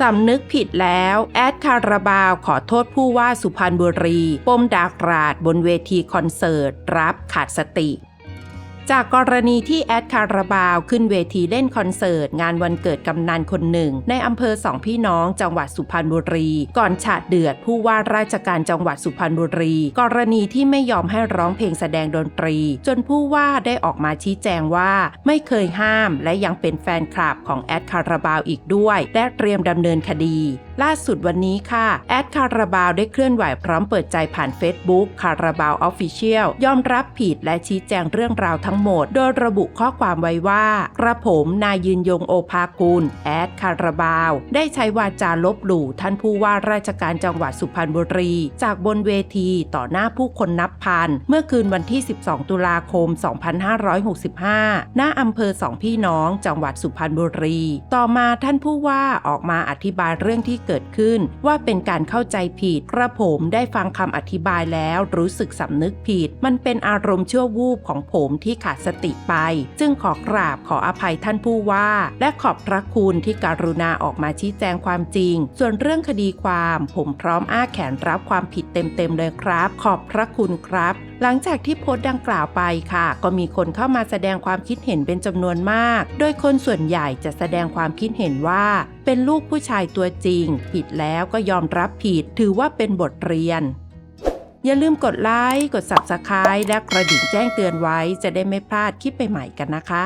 สำนึกผิดแล้ว แอดคาราบาวขอโทษผู้ว่าสุพรรณบุรีปมดากราดบนเวทีคอนเสิร์ต รับขาดสติ จากกรณีที่แอดคาราบาวขึ้นเวทีเล่นคอนเสิร์ต งานวันเกิดกำนันคนหนึ่ง ในอำเภอสองพี่น้องจังหวัดสุพรรณบุรี ก่อนฉาดเดือดผู้ว่าราชการจังหวัดสุพรรณบุรี กรณีที่ไม่ยอมให้ร้องเพลงแสดงดนตรี จนผู้ว่าได้ออกมาชี้แจงว่า ไม่เคยห้ามและยังเป็นแฟนคลับของแอดคาราบาวอีกด้วย และเตรียมดำเนินคดี ล่าสุดวันนี้ค่ะ แอดคาราบาวได้เคลื่อนไหวพร้อมเปิดใจผ่าน Facebook คาราบาวออฟฟิเชียลยอมรับผิดและชี้แจงเรื่องราวทั้งหมด โดยระบุข้อความไว้ว่า กระผมนายยืนยงโอภากุลแอดคาราบาว ได้ใช้วาจาลบหลู่ท่านผู้ว่าราชการจังหวัดสุพรรณบุรี จากบนเวทีต่อหน้าผู้คนนับพัน เมื่อคืนวันที่ 12 ตุลาคม 2565 หน้าอำเภอสองพี่น้องจังหวัดสุพรรณบุรี ต่อมาท่านผู้ว่าออกมาอธิบายเรื่องที่เกิดขึ้น ว่าเป็นการเข้าใจผิดกระผมได้ฟังคำอธิบายแล้วรู้สึกสำนึกผิด มันเป็นอารมณ์ชั่ววูบของผมที่ขาดสติไป จึงขอกราบขออภัยท่านผู้ว่า และขอบพระคุณที่การุณาออกมาชี้แจงความจริง ส่วนเรื่องคดีความ ผมพร้อมอ้าแขนรับความผิดเต็มๆเลยครับ ขอบพระคุณครับหลังจากที่โพสต์ดังกล่าวไปค่ะ ก็มีคนเข้ามาแสดงความคิดเห็นเป็นจำนวนมาก โดยคนส่วนใหญ่จะแสดงความคิดเห็นว่า เป็นลูกผู้ชายตัวจริง ผิดแล้วก็ยอมรับผิด ถือว่าเป็นบทเรียน อย่าลืมกดไลค์ กด Subscribe และกระดิ่งแจ้งเตือนไว้ จะได้ไม่พลาดคลิปใหม่ๆกันนะคะ